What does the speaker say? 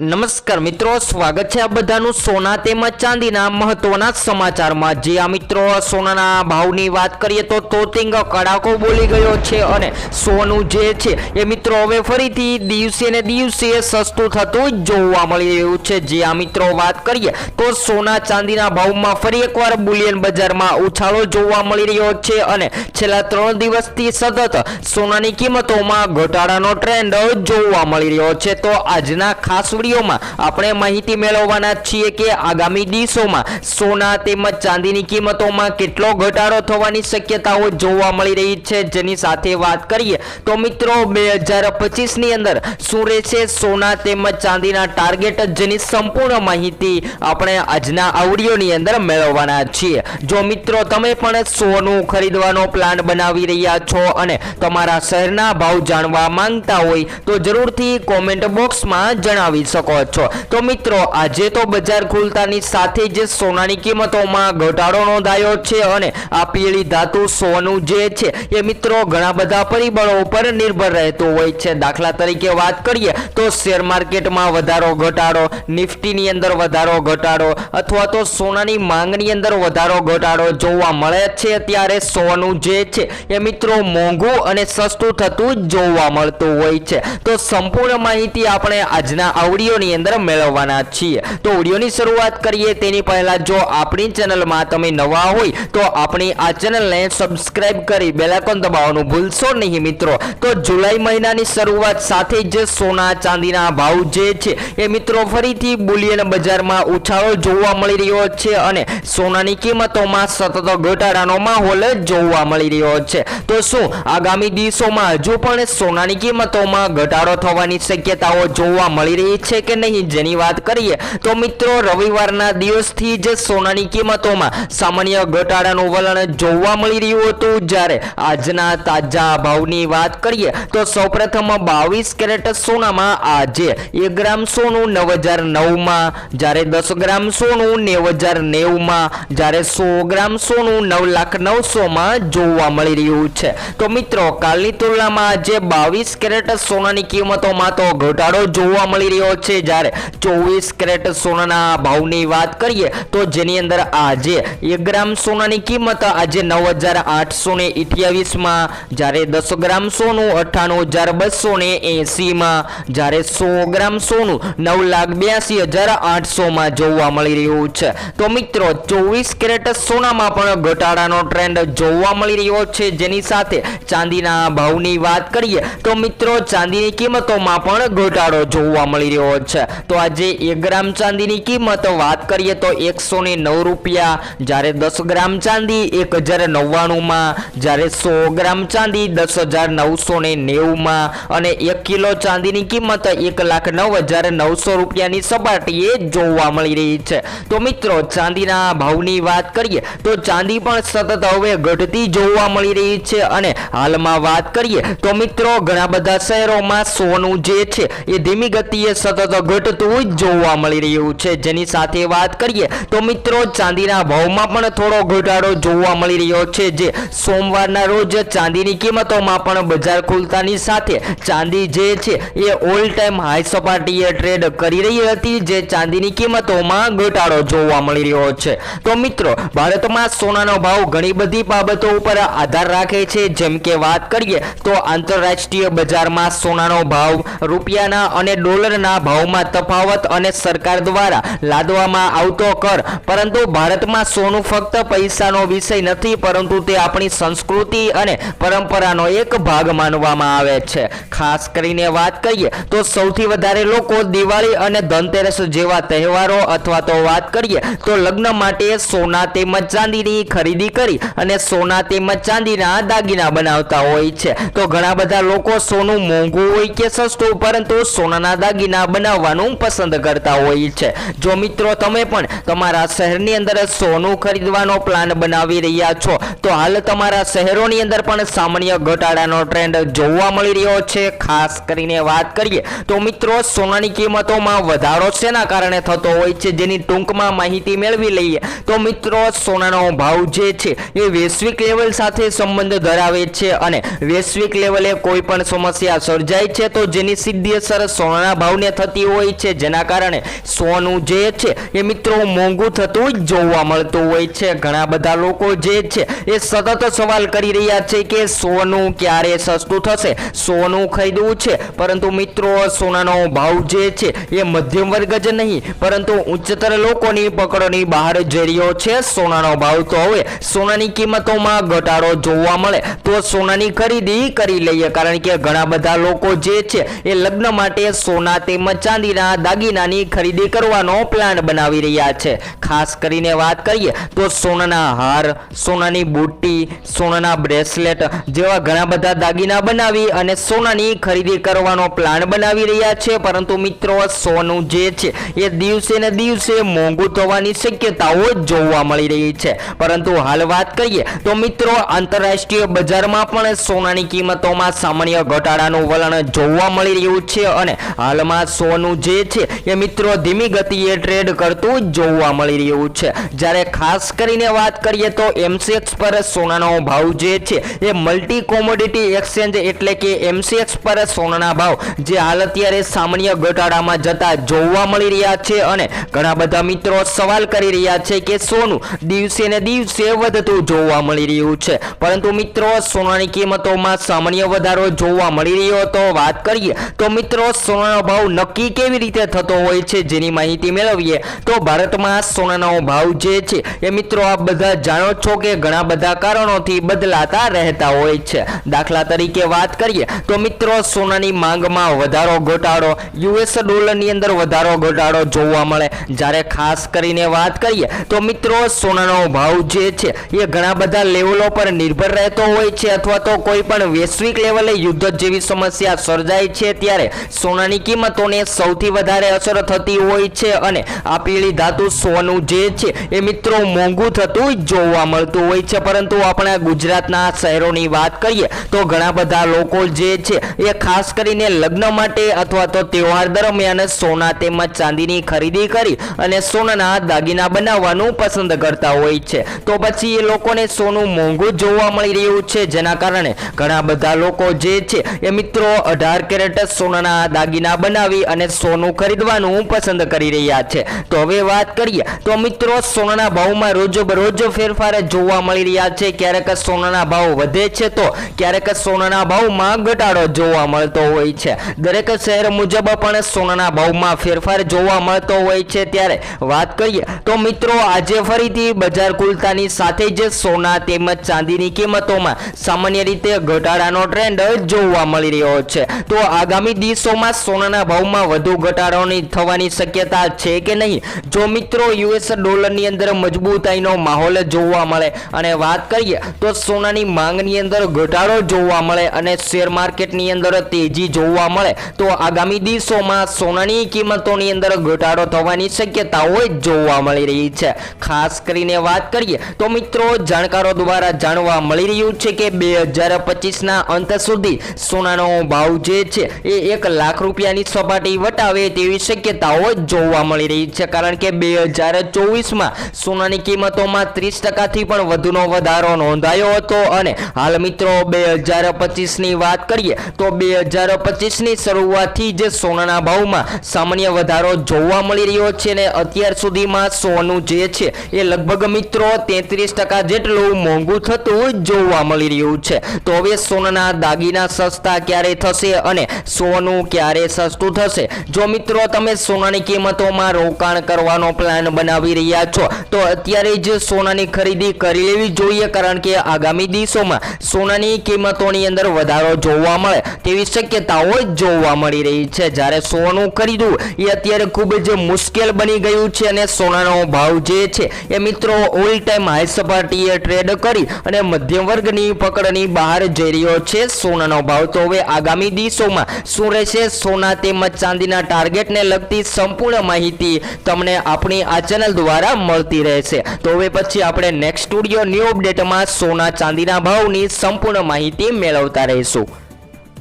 નમસ્કાર મિત્રો, સ્વાગત છે આ બધાનું સોના તેમજ ચાંદીના મહત્વના સમાચારમાં. જે આ મિત્રો, સોનાના ભાવની વાત કરીએ તો તોતિંગ કડાકો બોલી ગયો છે અને સોનું જે છે એ મિત્રો હવે ફરીથી દિવસે ને દિવસે સસ્તું થતું જોવા મળી રહ્યું છે. જે આ મિત્રો, વાત કરીએ તો સોના ચાંદીના ભાવમાં ફરી એકવાર બુલિયન બજારમાં ઉછાળો જોવા મળી રહ્યો છે અને છેલ્લા ત્રણ દિવસથી સતત સોનાની કિંમતોમાં ઘટાડાનો ટ્રેન્ડ જોવા મળી રહ્યો છે. તો આજના ખાસ વિડીયોમાં આપણે માહિતી મેળવવાના છીએ કે આગામી દિવસોમાં સોના તેમજ ચાંદીની કિંમતોમાં કેટલો ઘટાડો થવાની શક્યતાઓ જોવા મળી રહી છે જેની સાથે વાત કરીએ તો મિત્રો બે હજાર પચીસની અંદર શું રહેશે સોના તેમજ ચાંદીના ટાર્ગેટ જેની સંપૂર્ણ માહિતી આપણે આજના આવડીઓની અંદર મેળવવાના છીએ. જો મિત્રો તમે પણ સોનું ખરીદવાનો પ્લાન બનાવી રહ્યા છો અને તમારા શહેરના ભાવ જાણવા માંગતા હોય તો જરૂરથી કોમેન્ટ બોક્સમાં જણાવી શકો છો. તો મિત્રો, આજે તો બજાર ખુલતાની સાથે જ સોનાની કિંમતોમાં ઘટાડો નોંધાયો છે અને આ પીળી ધાતુ સોનું જે છે, એ મિત્રો ઘણા બધા પરિબળો ઉપર નિર્ભર રહેતું હોય છે. દાખલા તરીકે વાત કરીએ તો શેર માર્કેટમાં વધારો ઘટાડો, નિફ્ટીની અંદર વધારો ઘટાડો અથવા તો સોનાની માંગની અંદર વધારો ઘટાડો જોવા મળે છે ત્યારે સોનું જે છે, એ મિત્રો મોંઘું અને સસ્તું થતું જોવા મળતું હોય છે. તો સંપૂર્ણ માહિતી આપણે આજના આ વિડીયોની અંદર મેળવવાના છીએ. તો વિડીયોની શરૂઆત કરીએ તેની પહેલાં જો આપણી ચેનલમાં તમે નવા હોય, તો આપણી આ ચેનલને સબસ્ક્રાઇબ કરી બેલાકોન દબાવવાનું ભૂલશો નહીં મિત્રો. તો જુલાઈ મહિનાની શરૂઆત સાથે જ સોના ચાંદીના ભાવ જે છે, એ મિત્રો ફરીથી બુલિયન બજારમાં ઉછાળો જોવા મળી રહ્યો છે અને સોનાની કિંમતોમાં સતત ઘટાડાનો માહોલ જોવા મળી રહ્યો છે. તો શું આગામી દિવસોમાં હજુ પણ સોનાની કિંમતોમાં ઘટાડો થવાની શક્યતાઓ જોવા મળી રહી છે? કે નહીં? જેની વાત કરીએ તો મિત્રો, રવિવારના દિવસથી જ સોનાની કિંમતોમાં સામાન્ય ઘટાડાનું વલણ જોવા મળી રહ્યું હતું. જ્યારે આજના તાજા ભાવની વાત કરીએ તો સૌપ્રથમ બાવીસ કેરેટ સોનામાં આજે એક ગ્રામ સોનું નવ હજાર નવમાં, જ્યારે દસ ગ્રામ સોનું નેવ હજાર નેવમાં, જ્યારે સો ગ્રામ સોનું નવ લાખ નવસોમાં જોવા મળી રહ્યું છે. તો મિત્રો, કાલની તુલનામાં આજે બાવીસ કેરેટ સોનાની કિંમતોમાં તો ઘટાડો જોવા મળી રહ્યો છે. જ્યારે ચોવીસ કેરેટ સોનાના ભાવની વાત કરીએ, તો જેની અંદર આજે એક ગ્રામ સોનાની કિંમત આજે નવ હજાર આઠસો ને અઠ્યાવીસમાં જ્યારે દસ ગ્રામ સોનું અઠ્ઠાણું હજાર બસો ને એંસીમાં, જ્યારે સો ગ્રામ સોનું નવ લાખ બ્યાસી હજાર આઠસોમાં જોવા મળી રહ્યું છે. તો મિત્રો, ચોવીસ કેરેટ સોનામાં પણ ઘટાડાનો ટ્રેન્ડ જોવા મળી રહ્યો છે. જેની સાથે ચાંદીના ભાવની વાત કરીએ, તો મિત્રો, ચાંદીની કિંમતોમાં પણ ઘટાડો જોવા મળી રહ્યો છે. તો આજે એક ગ્રામ ચાંદીની કિંમત, વાત કરીએ તો એકસો ને નવ રૂપિયા. જ્યારે દસ ગ્રામ ચાંદી એક હજાર નવ્વાણુંમાં, જ્યારે સો ગ્રામ ચાંદી દસ હજાર નવસો ને નેવુંમાં. અને એક કિલો ચાંદીની કિંમત એક લાખ નવ હજાર નવસો રૂપિયાની સપાટીએ જોવા મળી રહી છે. તો મિત્રો, ચાંદીના ભાવની વાત કરીએ, તો ચાંદી પણ સતત હવે ઘટતી જોવા મળી રહી છે. અને હાલમાં વાત કરીએ, તો મિત્રો, ઘણા બધા શહેરોમાં સોનું જે છે, એ ધીમી ગતિએ સતત ઘટતું જ જોવા મળી રહ્યું છે. જેની સાથે વાત કરીએ તો મિત્રો, ચાંદીના ભાવમાં પણ થોડો ઘટાડો જોવા મળી રહ્યો છે. જે સોમવારના રોજ ચાંદીની કિંમતોમાં પણ બજાર ખુલતાની સાથે ચાંદી જે છે એ ઓલ ટાઈમ હાઈ સપાટીએ ટ્રેડ કરી રહી હતી. જે ચાંદીની કિંમતોમાં ઘટાડો જોવા મળી રહ્યો છે. તો મિત્રો, ભારતમાં સોનાનો ભાવ ઘણી બધી બાબતો ઉપર આધાર રાખે છે. જેમ કે વાત કરીએ તો આંતરરાષ્ટ્રીય બજારમાં સોનાનો ભાવ રૂપિયાના અને ડોલરના ભાવમાં તફાવત અને સરકાર દ્વારા લાદવામાં આવતો કર. પરંતુ ભારતમાં સોનું ફક્ત પૈસાનો વિષય નથી, પરંતુ તે આપણી સંસ્કૃતિ અને પરંપરાનો એક ભાગ માનવામાં આવે છે. ખાસ કરીને વાત કરીએ તો સૌથી વધારે લોકો દિવાળી અને ધનતેરસ જેવા તહેવારો અથવા તો વાત કરીએ તો લગ્ન માટે સોના તેમજ ચાંદીની ખરીદી કરી અને સોના તેમજ ચાંદીના દાગીના બનાવતા હોય છે. તો ઘણા બધા લોકો સોનું મોંઘું હોય કે સસ્તું, પરંતુ સોનાના દાગીના બનાવવાનું પસંદ કરતા હોય છે. જો મિત્રો, તમે પણ તમારા શહેરની અંદર સોનું ખરીદવાનો પ્લાન બનાવી રહ્યા છો, તો હાલ તમારા શહેરોની અંદર પણ સામાન્ય ઘટાડાનો ટ્રેન્ડ જોવા મળી રહ્યો છે. ખાસ કરીને વાત કરીએ તો મિત્રો, સોનાની કિંમતોમાં વધારો શેના કારણે થતો હોય છે, જેની ટૂંકમાં માહિતી મેળવી લઈએ. તો મિત્રો, સોનાનો ભાવ જે છે, એ વૈશ્વિક લેવલ સાથે સંબંધ ધરાવે છે અને વૈશ્વિક લેવલે કોઈ પણ સમસ્યા સર્જાય છે, તો જેની સીધી અસર સોનાના ભાવને થતી થતી હોય છે, જેના કારણે સોનું જે છે, એ મિત્રો મોંઘું થતું જોવા મળતું હોય છે. ઘણા બધા લોકો જે છે, એ સતત સવાલ કરી રહ્યા છે કે સોનું ક્યારે સસ્તું થશે? સોનું ખરીદવું છે, પરંતુ મિત્રો, સોનાનો ભાવ જે છે, એ મધ્યમ વર્ગ જ નહીં, પરંતુ ઉચ્ચતર લોકોની પકડોની બહાર જઈ રહ્યો છે. સોનાનો ભાવ તો હવે સોનાની કિંમતોમાં ઘટાડો જોવા મળે, તો સોનાની ખરીદી કરી લઈએ. કારણ કે ઘણા બધા લોકો જે છે, એ લગ્ન માટે સોના તેમજ ચાંદીના દાગીનાની ખરીદી કરવાનો પ્લાન બનાવી રહ્યા છે. ખાસ કરીને વાત કરીએ તો સોનાના હાર, સોનાની બુટ્ટી, સોનાના બ્રેસલેટ જેવા ઘણા બધા દાગીના બનાવી અને સોનાની ખરીદી કરવાનો પ્લાન બનાવી રહ્યા છે. પરંતુ મિત્રો, સોનું જે છે, એ દિવસે ને દિવસે મોંઘું થવાની શક્યતાઓ જોવા મળી રહી છે. પરંતુ હાલ વાત કરીએ તો મિત્રો, આંતરરાષ્ટ્રીય બજારમાં પણ સોનાની કિંમતોમાં સામાન્ય ઘટાડાનું વલણ જોવા મળી રહ્યું છે અને હાલમાં સોનું જે છે એ મિત્રો ધીમી ગતિએ ટ્રેડ કરતું જોવા મળી રહ્યું છે. જ્યારે ખાસ કરીને વાત કરીએ તો એમસીએક્સ પર સોનાનો ભાવ જે છે એ મલ્ટી કોમોડિટી એક્સચેન્જ એટલે કે એમસીએક્સ પર સોનાના ભાવ જે હાલ અત્યારે સામાન્ય ઘટાડામાં જતા જોવા મળી રહ્યા છે અને ઘણા બધા મિત્રો સવાલ કરી રહ્યા છે કે સોનું દિવસે ને દિવસે વધતું જોવા મળી રહ્યું છે. પરંતુ મિત્રો, સોનાની કિંમતોમાં સામાન્ય વધારો જોવા મળી રહ્યો તો વાત કરીએ તો મિત્રો, સોનાનો ભાવ નક્કી કેવી રીતે થતો હોય છે જેની માહિતી મેળવીએ, તો ભારતમાં સોનાનો ભાવ જે છે એ મિત્રો આપ બધા જાણો છો કે ઘણા બધા કારણોથી બદલાતા રહેતા હોય છે. દાખલા તરીકે વાત કરીએ, તો મિત્રો સોનાની માંગમાં વધારો ઘટાડો, યુએસ ડોલરની અંદર વધારો ઘટાડો જોવા મળે. જ્યારે ખાસ કરીને વાત કરીએ, તો મિત્રો સોનાનો ભાવ જે છે એ ઘણા બધા લેવલો પર નિર્ભર રહેતો હોય છે અથવા તો કોઈ પણ વૈશ્વિક લેવલે યુદ્ધ જેવી સમસ્યા સર્જાય છે ત્યારે સોનાની કિંમતોને સૌથી વધારે અસર થતી હોય છે અને આ પીળી ધાતુ સોનું જે છે એ મિત્રો મોંઘું થતું જોવા મળતું હોય છે. પરંતુ આપણા ગુજરાતના શહેરોની વાત કરીએ તો ઘણા બધા લોકો જે છે એ ખાસ કરીને લગ્ન માટે અથવા તો તહેવાર દરમિયાન સોના તેમજ ચાંદીની ખરીદી કરી અને સોનાના દાગીના બનાવવાનું પસંદ કરતા હોય છે. તો પછી એ લોકોને સોનું મોંઘું જોવા મળી રહ્યું છે. જેના કારણે ઘણા બધા લોકો જે છે એ મિત્રો અઢાર કેરેટ સોનાના દાગીના બનાવી અને સોનું ખરીદવાનું પસંદ કરી રહ્યા છે. તો હવે વાત કરીએ. તો મિત્રો, સોનાના ભાવમાં રોજબરોજ ફેરફાર જોવા મળી રહ્યા છે. ક્યારેક સોનાના ભાવ વધે છે તો ક્યારેક સોનાના ભાવમાં ઘટાડો જોવા મળતો હોય છે. દરેક શહેર મુજબ પણ સોનાના ભાવમાં ફેરફાર જોવા મળતો હોય છે. ત્યારે વાત કરીએ તો મિત્રો, આજે ફરીથી બજાર ખુલતાની સાથે જ સોના તેમજ ચાંદીની કિંમતોમાં સામાન્ય રીતે ઘટાડાનો ટ્રેન્ડ જોવા મળી રહ્યો છે. તો આગામી દિવસોમાં સોનાના ભાવમાં વધુ ઘટાડોની થવાની શક્યતા છે કે નહીં? જો મિત્રો યુએસ ડોલરની અંદર મજબૂતાઈનો માહોલ જોવા મળે અને વાત કરીએ, તો સોનાની માંગની અંદર ઘટાડો જોવા મળે અને શેર માર્કેટની અંદર તેજી જોવા મળે. તો આગામી દિવસોમાં સોનાની કિંમતોની અંદર ઘટાડો થવાની શક્યતાઓ જોવા મળી રહી છે. ખાસ કરીને વાત કરીએ, તો મિત્રો, જાણકારો દ્વારા જાણવા મળી રહ્યું છે કે બે હજાર પચીસના અંત સુધી સોનાનો ભાવ જે છે, એ એક લાખ રૂપિયાની સપાટી વટાવે તેવી શક્યતાઓ જોવા મળી રહી છે. કારણ કે બે હજાર ચોવીસમાં સોનાની કિંમતોમાં ત્રીસ ટકાથી પણ વધુનો વધારો નોંધાયો હતો. અને હાલ મિત્રો, બે હજાર પચીસની વાત કરીએ, તો બે હજાર પચીસની શરૂઆતથી જ સોનાના ભાવમાં સામાન્ય વધારો જોવા મળી રહ્યો છે ને અત્યાર સુધીમાં સોનું જે છે એ લગભગ મિત્રો તેત્રીસ ટકા જેટલું મોંઘું થતું જોવા મળી રહ્યું છે. તો હવે સોનાના દાગીના સસ્તા ક્યારે થશે અને સોનું ક્યારે સસ્તું થશે જો મિત્રો, તમે સોનાની કિંમતોમાં રોકાણ કરવાનો પ્લાન બનાવી રહ્યા છો, તો અત્યારે જ સોનાની ખરીદી કરી લેવી જોઈએ, કારણ કે આગામી દિવસોમાં સોનાની કિંમતોની અંદર વધારો જોવા મળે, તેવી શક્યતાઓ જોવા મળી રહી છે. જ્યારે સોનું ખરીદવું એ અત્યારે ખૂબ જ મુશ્કેલ બની ગયું છે અને સોનાનો ભાવ જે છે એ મિત્રો ઓલ ટાઈમ હાઈ સપાટીએ ટ્રેડ કરી અને મધ્યમ વર્ગની પકડની બહાર જઈ રહ્યો છે. સોનાનો ભાવ તો હવે આગામી દિવસોમાં શું રહેશે? સોના તેમજ ચાંદીના ટાર્ગેટને લગતી સંપૂર્ણ માહિતી તમને આપણી આ ચેનલ દ્વારા મળતી રહેશે. તો હવે પછી આપણે નેક્સ્ટ સ્ટુડિયો ન્યૂ અપડેટમાં સોના ચાંદીના ભાવની સંપૂર્ણ માહિતી મેળવતા રહીશું.